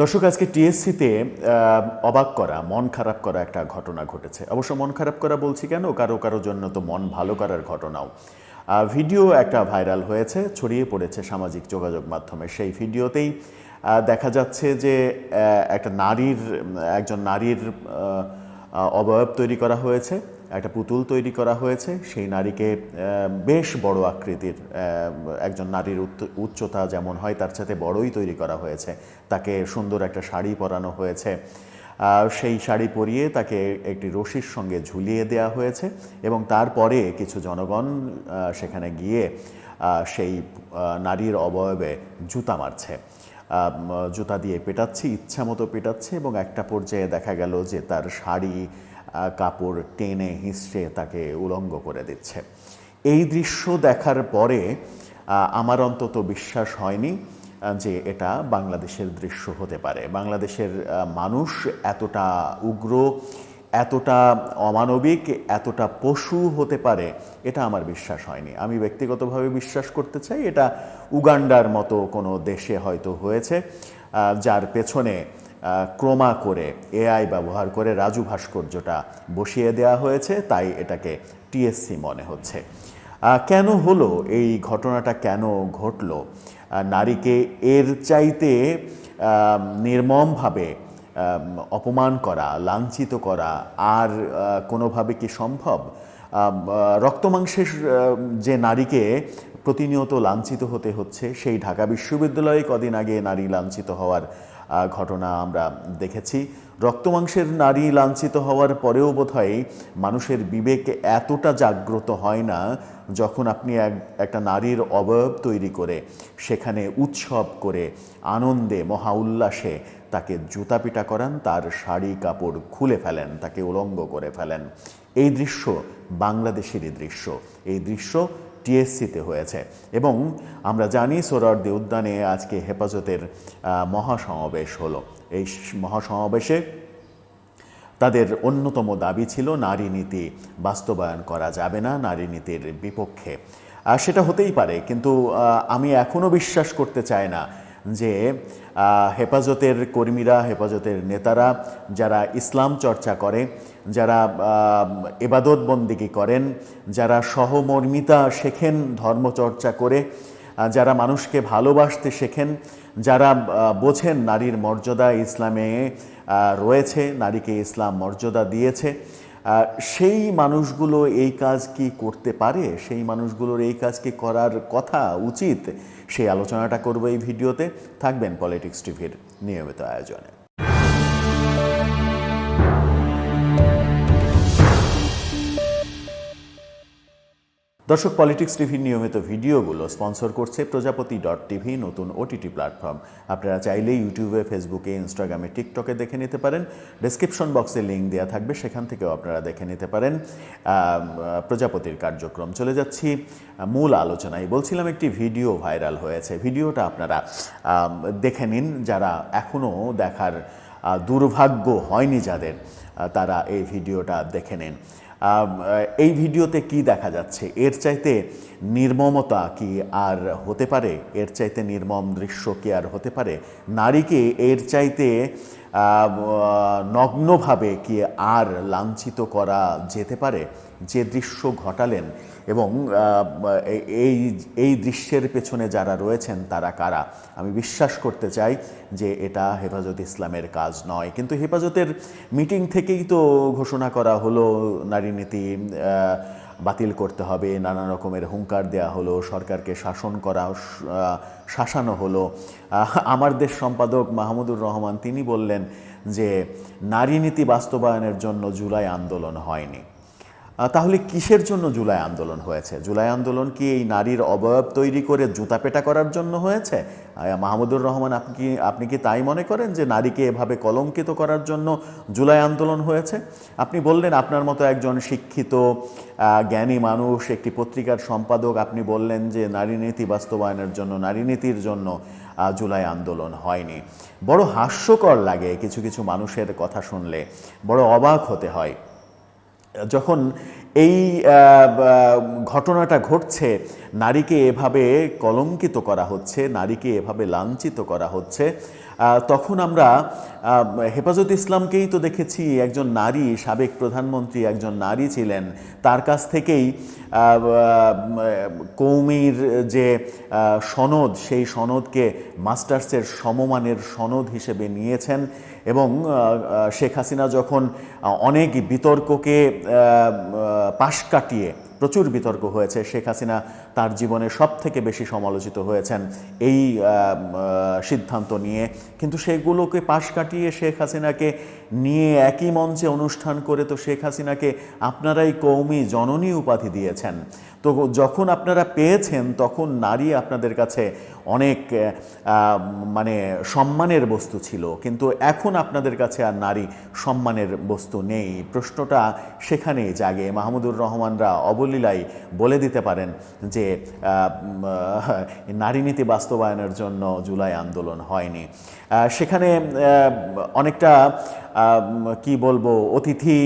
দর্শক, আজকে টিএসসিতে অবাক করা, মন খারাপ করা একটা ঘটনা ঘটেছে। অবশ্য মন খারাপ করা বলছি কেন? কারও কারও জন্য তো মন ভালো করার ঘটনাও। ভিডিও একটা ভাইরাল হয়েছে, ছড়িয়ে পড়েছে সামাজিক যোগাযোগ মাধ্যমে। সেই ভিডিওতেই দেখা যাচ্ছে যে একটা নারীর, একজন নারীর অবয়ব তৈরি করা হয়েছে। একটা পুতুল তৈরি করা হয়েছে। সেই নারীকে বেশ বড় আকৃতির একজন নারীর উচ্চ- উচ্চতা যেমন হয়, তার সাথে বড়ই তৈরি করা হয়েছে। তাকে সুন্দর একটা শাড়ি পরানো হয়েছে। সেই শাড়ি পরিয়ে তাকে একটি রশির সঙ্গে ঝুলিয়ে দেওয়া হয়েছে এবং তারপরে কিছু জনগণ সেখানে গিয়ে সেই নারীর অবয়বে জুতা মারছে। জুতা দিয়ে পেটাচ্ছে ইচ্ছা মতো পেটাচ্ছে এবং একটা পর্যায়ে দেখা গেল যে তার শাড়ি কাপড় টেনে হিঁচড়ে তাকে উলঙ্গ করে দিচ্ছে। এই দৃশ্য দেখার পরে আমার অন্তত বিশ্বাস হয়নি যে এটা বাংলাদেশের দৃশ্য হতে পারে। বাংলাদেশের মানুষ এতটা উগ্র, এতটা অমানবিক, এতটা পশু হতে পারে, এটা আমার বিশ্বাস হয়নি। আমি ব্যক্তিগতভাবে বিশ্বাস করতে চাই, এটা উগান্ডার মতো কোনো দেশে হয়তো হয়েছে যার পেছনে ক্রমা করে এআই ব্যবহার করে রাজু ভাস্কর্যটা বসিয়ে দেওয়া হয়েছে, তাই এটাকে টিএসসি মনে হচ্ছে। কেন হলো, এই ঘটনাটা কেন ঘটলো? নারীকে এর চাইতে নির্মমভাবে অপমান করা, লাঞ্ছিত করা আর কোনোভাবে কি সম্ভব? রক্তমাংসের যে নারীকে প্রতিনিয়ত লাঞ্ছিত হতে হচ্ছে, সেই ঢাকা বিশ্ববিদ্যালয়ে কদিন আগে নারী লাঞ্ছিত হওয়ার ঘটনা আমরা দেখেছি। রক্তমাংসের নারী লাঞ্ছিত হওয়ার পরেও বোধহয় মানুষের বিবেক এতটা জাগ্রত হয় না যখন আপনি এক, একটা নারীর অবয়ব তৈরি করে সেখানে উৎসব করে আনন্দে, মহা উল্লাসে তাকে জুতা পিটা করান, তার শাড়ি কাপড় খুলে ফেলেন, তাকে উলঙ্গ করে ফেলেন। এই দৃশ্য বাংলাদেশেরই দৃশ্য। এই দৃশ্য টিএসসিতে হয়েছে। এবং আমরা জানি সোহরাওয়ার্দী উদ্যানে আজকে হেফাজতের মহাসমাবেশ হলো। এই মহাসমাবেশে তাদের অন্যতম দাবি ছিল নারী নীতি বাস্তবায়ন করা যাবে না, নারী নীতির বিপক্ষে। সেটা হতেই পারে, কিন্তু আমি এখনও বিশ্বাস করতে চাই না যে হেফাজতের কর্মীরা, হেফাজতের নেতারা যারা ইসলাম চর্চা করে, যারা এবাদত বন্দিগি করেন, যারা সহমর্মিতা শেখেন ধর্মচর্চা করে যারা মানুষকে ভালোবাসতে শেখেন, যারা বোঝেন নারীর মর্যাদা ইসলামে রয়েছে, নারীকে ইসলাম মর্যাদা দিয়েছে সেই মানুষগুলো এই কাজ কি করতে পারে? সেই মানুষগুলোর এই কাজ কি করার কথা উচিত? সেই আলোচনাটা করব এই ভিডিওতে। থাকবেন পলিটিক্স টিভির নিয়মিত আয়োজনে। দর্শক পলিটিক্স টিভির নিয়মিত ভিডিওগুলো স্পন্সর করছে প্রজাপতি ডট টিভি নতুন ওটিটি প্ল্যাটফর্ম। আপনারা চাইলে ইউটিউবে, ফেসবুকে ইনস্টাগ্রামে টিকটকে দেখে নিতে পারেন। ডেসক্রিপশন বক্সে লিঙ্ক দেওয়া থাকবে, সেখান থেকেও আপনারা দেখে নিতে পারেন। প্রজাপতির কার্যক্রম। চলে যাচ্ছি মূল আলোচনায়। বলছিলাম, একটি ভিডিও ভাইরাল হয়েছে। ভিডিওটা আপনারা দেখে নিন। যারা এখনও দেখার দুর্ভাগ্য হয়নি যাদের তারা এই ভিডিওটা দেখে নিন। এই ভিডিওতে কি দেখা যাচ্ছে? এর চাইতে নির্মমতা কি আর হতে পারে? এর চাইতে নির্মম দৃশ্য কি আর হতে পারে? নারীকে এর চাইতে নগ্নভাবে কি আর লাঞ্ছিত করা যেতে পারে? যে দৃশ্য ঘটালেন এবং এই- এই দৃশ্যের পেছনে যারা রয়েছেন তারা কারা? আমি বিশ্বাস করতে চাই যে এটা হেফাজত ইসলামের কাজ নয়। কিন্তু হেফাজতের মিটিং থেকেই তো ঘোষণা করা হলো, নারী নীতি বাতিল করতে হবে, নানা রকমের হুঙ্কার দেয়া হলো, সরকারকে শাসন করা শাসানো হলো। আমার দেশ সম্পাদক মাহমুদুর রহমান, তিনি বললেন যে নারী নীতি বাস্তবায়নের জন্য জুলাই আন্দোলন হয়নি। তাহলে কিসের জন্য জুলাই আন্দোলন হয়েছে? জুলাই আন্দোলন কি এই নারীর অবয়ব তৈরি করে জুতাপেটা করার জন্য হয়েছে? মাহমুদুর রহমান, আপনি কি আপনি কি তাই মনে করেন যে নারীকে এভাবে কলঙ্কিত করার জন্য জুলাই আন্দোলন হয়েছে? আপনি বললেন আপনার মতো একজন শিক্ষিত জ্ঞানী মানুষ, একটি পত্রিকার সম্পাদক, আপনি বললেন যে নারী নীতি বাস্তবায়নের জন্য, নারী নীতির জন্য জুলাই আন্দোলন হয়নি। বড় হাস্যকর লাগে কিছু কিছু মানুষের কথা শুনলে। বড় অবাক হতে হয়। যখন এই ঘটনাটা ঘটছে, নারীকে এভাবে কলঙ্কিত করা হচ্ছে, নারীকে এভাবে লাঞ্ছিত করা হচ্ছে তখন আমরা হেফাজত ইসলামকেই তো দেখেছি, একজন নারী, সাবেক প্রধানমন্ত্রী একজন নারী ছিলেন, তার কাছ থেকেই কৌমির যে সনদ, সেই সনদকে মাস্টার্সের সমমানের সনদ হিসেবে নিয়েছেন এবং শেখ হাসিনা যখন অনেক বিতর্ককে পাশ কাটিয়ে প্রচুর বিতর্ক হয়েছে শেখ হাসিনা তার জীবনে সব থেকে বেশি সমালোচিত হয়েছেন এই সিদ্ধান্ত নিয়ে। কিন্তু সেগুলোকে পাশ কাটিয়ে শেখ হাসিনাকে নিয়ে একই মঞ্চে অনুষ্ঠান করে তো শেখ হাসিনাকে আপনারাই কৌমি জননী উপাধি দিয়েছেন। তো যখন আপনারা পেয়েছেন, তখন নারী আপনাদের কাছে অনেক মানে সম্মানের বস্তু ছিল। কিন্তু এখন আপনাদের কাছে আর নারী সম্মানের বস্তু নেই। প্রশ্নটা সেখানেই জাগে। মাহমুদুর রহমানরা অবলীলায় বলে দিতে পারেন যে নারী নীতি বাস্তবায়নের জন্য জুলাই আন্দোলন হয়নি। সেখানে অনেকটা কি বলব, অতিথি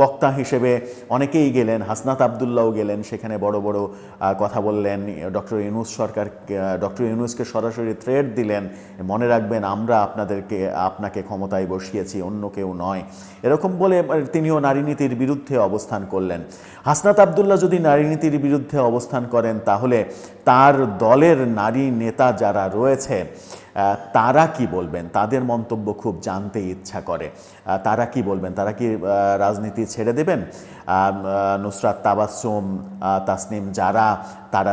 বক্তা হিসেবে অনেকেই গেলেন, হাসনাত আবদুল্লাও গেলেন, সেখানে বড় বড় কথা বললেন, ডক্টর ইউনুস সরকার ডক্টর ইউনুসকে সরাসরি থ্রেড দিলেন, মনে রাখবেন আমরা আপনাদেরকে, আপনাকে ক্ষমতায় বসিয়েছি, অন্য কেউ নয়। এরকম বলে তিনিও নারী নীতির বিরুদ্ধে অবস্থান করলেন। হাসনাত আবদুল্লাহ যদি নারী নীতির বিরুদ্ধে অবস্থান করেন, তাহলে তার দলের নারী নেতা যারা রয়েছে তারা কি বলবেন? তাদের মন্তব্য খুব জানতে ইচ্ছা করে। তারা কি বলবেন? তারা কি রাজনীতি ছেড়ে দেবেন? নুসরাত তাবাসুম তাসনিম যারা তারা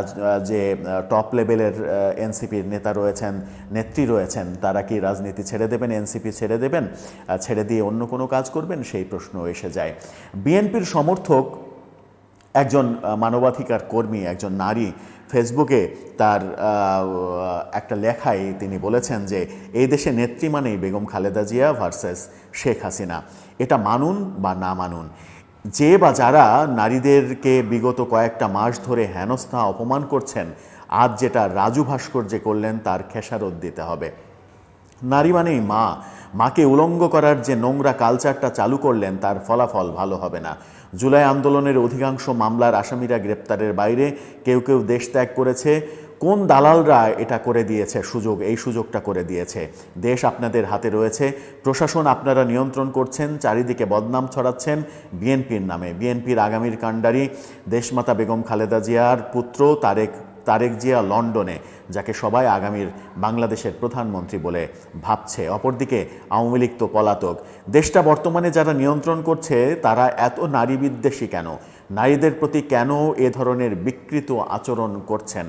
যে টপ লেভেলের এনসিপির নেতা রয়েছেন, নেত্রী রয়েছেন, তারা কি রাজনীতি ছেড়ে দেবেন? এনসিপি ছেড়ে দেবেন? ছেড়ে দিয়ে অন্য কোনো কাজ করবেন? সেই প্রশ্ন এসে যায়। বিএনপির সমর্থক একজন মানবাধিকার কর্মী, একজন নারী ফেসবুকে তার একটা লেখায় তিনি বলেছেন যে, এই দেশে নেত্রী মানেই বেগম খালেদা জিয়া ভার্সেস শেখ হাসিনা। এটা মানুন বা না মানুন? যে বা যারা নারীদেরকে বিগত কয়েকটা মাস ধরে হেনস্থা, অপমান করছেন, আজ যেটা রাজু ভাস্কর্যে করলেন, তার খেসারত দিতে হবে। নারী মানেই মা। মাকে উলঙ্গ করার যে নোংরা কালচারটা চালু করলেন, তার ফলাফল ভালো হবে না। জুলাই আন্দোলনের অধিকাংশ মামলার আসামিরা গ্রেপ্তারের বাইরে কেউ কেউ দেশ ত্যাগ করেছে। কোন দালালরা এটা করে দিয়েছে? সুযোগ, এই সুযোগটা করে দিয়েছে। দেশ আপনাদের হাতে রয়েছে। প্রশাসন আপনারা নিয়ন্ত্রণ করছেন, চারিদিকে বদনাম ছড়াচ্ছেন বিএনপির নামে। বিএনপির আগামীর কাণ্ডারি দেশমাতা বেগম খালেদা জিয়ার পুত্র তারেক তারেক জিয়া লন্ডনে, যাকে সবাই আগামীর বাংলাদেশের প্রধানমন্ত্রী বলে ভাবছে। অপরদিকে আওয়ামী লীগ তো পলাতক। দেশটা বর্তমানে যারা নিয়ন্ত্রণ করছে, তারা এত নারী বিদ্বেষী কেন? নারীদের প্রতি কেন এ ধরনের বিকৃত আচরণ করছেন?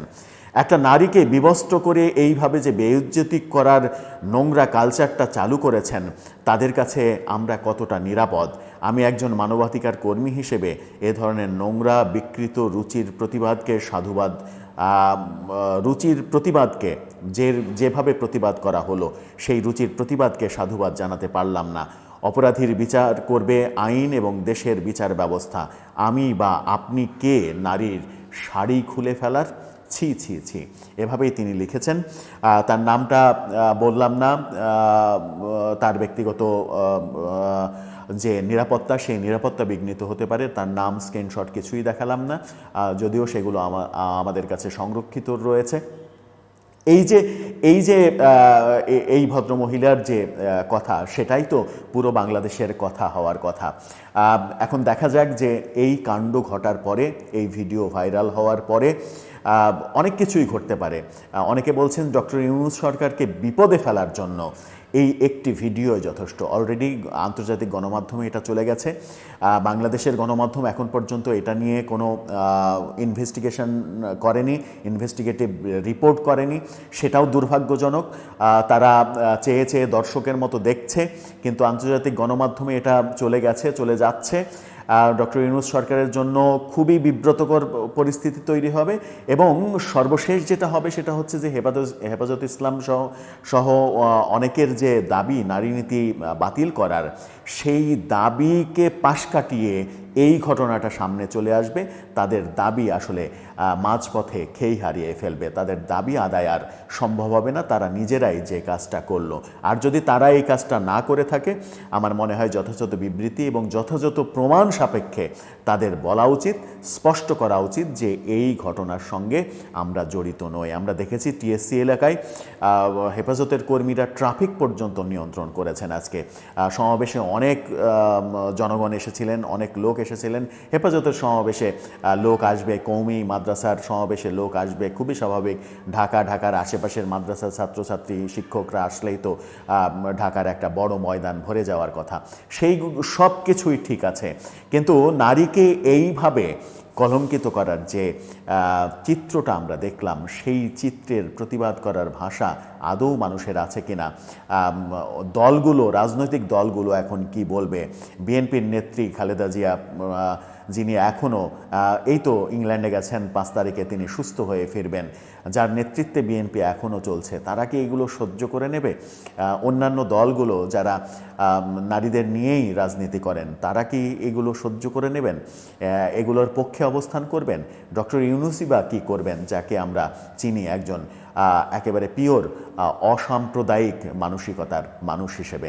একটা নারীকে বিবস্ত্র করে এইভাবে যে বেউজ্জতি করার নোংরা কালচারটা চালু করেছেন, তাদের কাছে আমরা কতটা নিরাপদ? আমি একজন মানবাধিকার কর্মী হিসেবে এ ধরনের নোংরা, বিকৃত রুচির প্রতিবাদকে সাধুবাদ রুচির প্রতিবাদকে, যে, যেভাবে প্রতিবাদ করা হলো, সেই রুচির প্রতিবাদকে সাধুবাদ জানাতে পারলাম না। অপরাধীর বিচার করবে আইন এবং দেশের বিচার ব্যবস্থা। আমি বা আপনি কে নারীর শাড়ি খুলে ফেলার? ছি ছি ছি। এভাবেই তিনি লিখেছেন। তার নামটা বললাম না। তার ব্যক্তিগত যে নিরাপত্তা, সেই নিরাপত্তা বিঘ্নিত হতে পারে, তার নাম স্ক্রিনশট কিছুই দেখালাম না। যদিও সেগুলো আমাদের কাছে সংরক্ষিত রয়েছে। এই যে এই যে এই ভদ্রমহিলার যে কথা, সেটাই তো পুরো বাংলাদেশের কথা হওয়ার কথা। এখন দেখা যাক যে এই কাণ্ড ঘটার পরে, এই ভিডিও ভাইরাল হওয়ার পরে অনেক কিছুই ঘটতে পারে। অনেকে বলছেন ডক্টর ইউনুস সরকারকে বিপদে ফেলার জন্য এই একটি ভিডিও যথেষ্ট। অলরেডি আন্তর্জাতিক গণমাধ্যমে এটা চলে গেছে। বাংলাদেশের গণমাধ্যম এখন পর্যন্ত এটা নিয়ে কোনো ইনভেস্টিগেশন করেনি ইনভেস্টিগেটিভ রিপোর্ট করেনি। সেটাও দুর্ভাগ্যজনক। তারা চেয়ে চেয়ে দর্শকের মতো দেখছে। কিন্তু আন্তর্জাতিক গণমাধ্যমে এটা চলে গেছে, চলে যাচ্ছে। ডক্টর ইউনুস সরকারের জন্য খুবই বিব্রতকর পরিস্থিতি তৈরি হবে এবং সর্বশেষ যেটা হবে সেটা হচ্ছে যে হেফাজত হেফাজত ইসলাম সহ সহ অনেকের যে দাবি নারী নীতি বাতিল করার, সেই দাবিকে পাশ কাটিয়ে এই ঘটনাটা সামনে চলে আসবে। তাদের দাবি আসলে মাঝপথে খেই হারিয়ে ফেলবে। তাদের দাবি আদায় আর সম্ভব হবে না। তারা নিজেরাই যে কাজটা করল। আর যদি তারা এই কাজটা না করে থাকে, আমার মনে হয় যথাযথ বিবৃতি এবং যথাযথ প্রমাণ সাপেক্ষে তাদের বলা উচিত, স্পষ্ট করা উচিত যে এই ঘটনার সঙ্গে আমরা জড়িত নই। আমরা দেখেছি টিএসসি এলাকায় হেফাজতের কর্মীরা ট্রাফিক পর্যন্ত নিয়ন্ত্রণ করেছেন আজকে। সমাবেশে অনেক জনগণ এসেছিলেন, অনেক লোক এসেছিলেন। হেফাজতের সমাবেশে লোক আসবে কৌমি মাদ্রাসার সমাবেশে লোক আসবে। খুবই স্বাভাবিক, ঢাকা, ঢাকার আশেপাশের মাদ্রাসার ছাত্রছাত্রী, শিক্ষকরা আসলেই তো ঢাকার একটা বড় ময়দান ভরে যাওয়ার কথা। সেই সব কিছুই ঠিক আছে। কিন্তু নারীকে এইভাবে কলঙ্কিত করার যে চিত্রটা আমরা দেখলাম, সেই চিত্রের প্রতিবাদ করার ভাষা আদৌ মানুষের আছে কিনা? দলগুলো, রাজনৈতিক দলগুলো এখন কি বলবে? বিএনপির নেত্রী খালেদা জিয়া যিনি এখনও এই তো ইংল্যান্ডে গেছেন, পাঁচ তারিখে তিনি সুস্থ হয়ে ফিরবেন। যার নেতৃত্বে বিএনপি এখনও চলছে, তারা কি এগুলো সহ্য করে নেবে? অন্যান্য দলগুলো যারা নারীদের নিয়েই রাজনীতি করেন, তারা কি এগুলো সহ্য করে নেবেন? এগুলোর পক্ষে অবস্থান করবেন? ডক্টর ইউনুসি বা কী করবেন, যাকে আমরা চিনি একজন একেবারে পিওর অসাম্প্রদায়িক মানসিকতার মানুষ হিসেবে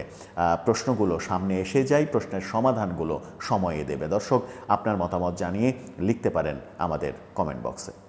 প্রশ্নগুলো সামনে এসে যায়, প্রশ্নের সমাধানগুলো সময়ে দেবে। দর্শক, আপনার মতামত জানিয়ে লিখতে পারেন আমাদের কমেন্ট বক্সে